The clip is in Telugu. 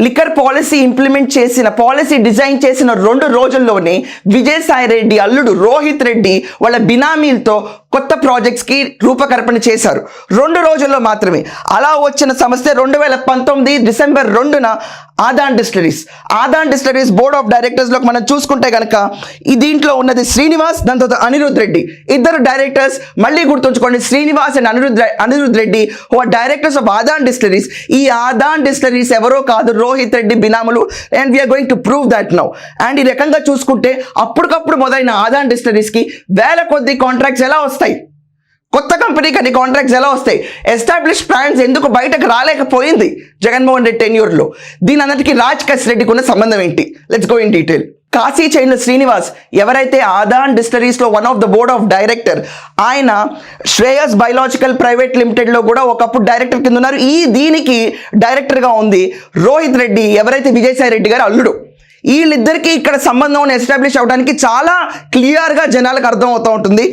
లిక్కర్ పాలసీ ఇంప్లిమెంట్ చేసిన పాలసీ డిజైన్ చేసిన రెండు రోజుల్లోనే విజయసాయి రెడ్డి అల్లుడు రోహిత్ రెడ్డి వాళ్ళ బినామీలతో కొత్త ప్రాజెక్ట్స్కి రూపకల్పన చేశారు. రెండు రోజుల్లో మాత్రమే. అలా వచ్చిన సంస్థ రెండు వేల పంతొమ్మిది డిసెంబర్ రెండున ఆదాన్ డిస్టరీస్ ఆదాన్ డిస్టరీస్ బోర్డ్ ఆఫ్ డైరెక్టర్స్లోకి మనం చూసుకుంటే కనుక ఈ దీంట్లో ఉన్నది శ్రీనివాస్ దాని తర్వాత అనిరుద్ రెడ్డి. ఇద్దరు డైరెక్టర్స్ మళ్ళీ గుర్తుంచుకోండి శ్రీనివాస్ అండ్ అనిరుద్ రె- Anirudh Reddy who are directors of Adan distilleries ఈ ఆదాన్ డిస్టరీస్ ఎవరో కాదు Rohit Reddy బినాములు. And we're going to prove that now and ఈ రకంగా చూసుకుంటే అప్పటికప్పుడు మొదలైన ఆదాన్ డిస్టరీస్కి వేల కొద్ది కాంట్రాక్ట్స్ ఎలా వస్తాయి? కొత్త కంపెనీకి అన్ని కాంట్రాక్ట్స్ ఎలా వస్తాయి? ఎస్టాబ్లిష్ ప్లాన్స్ ఎందుకు బయటకు రాలేకపోయింది? జగన్మోహన్ రెడ్డి టెన్యూర్లో దీని అన్నిటికీ రాజ్ కస్ రెడ్డికి ఉన్న సంబంధం ఏంటి? Let's go in detail Kasi చైన్ల Srinivas ఎవరైతే Aadan డిస్టరీస్లో one of the board of director ఆయన శ్రేయస్ బయలాజికల్ ప్రైవేట్ లిమిటెడ్లో కూడా ఒకప్పుడు డైరెక్టర్ కింద ఉన్నారు. ఈ దీనికి డైరెక్టర్గా ఉంది రోహిత్ రెడ్డి ఎవరైతే విజయసాయి రెడ్డి గారు అల్లుడు. వీళ్ళిద్దరికీ ఇక్కడ సంబంధం ఎస్టాబ్లిష్ అవడానికి చాలా క్లియర్గా జనాలకు అర్థం అవుతూ ఉంటుంది.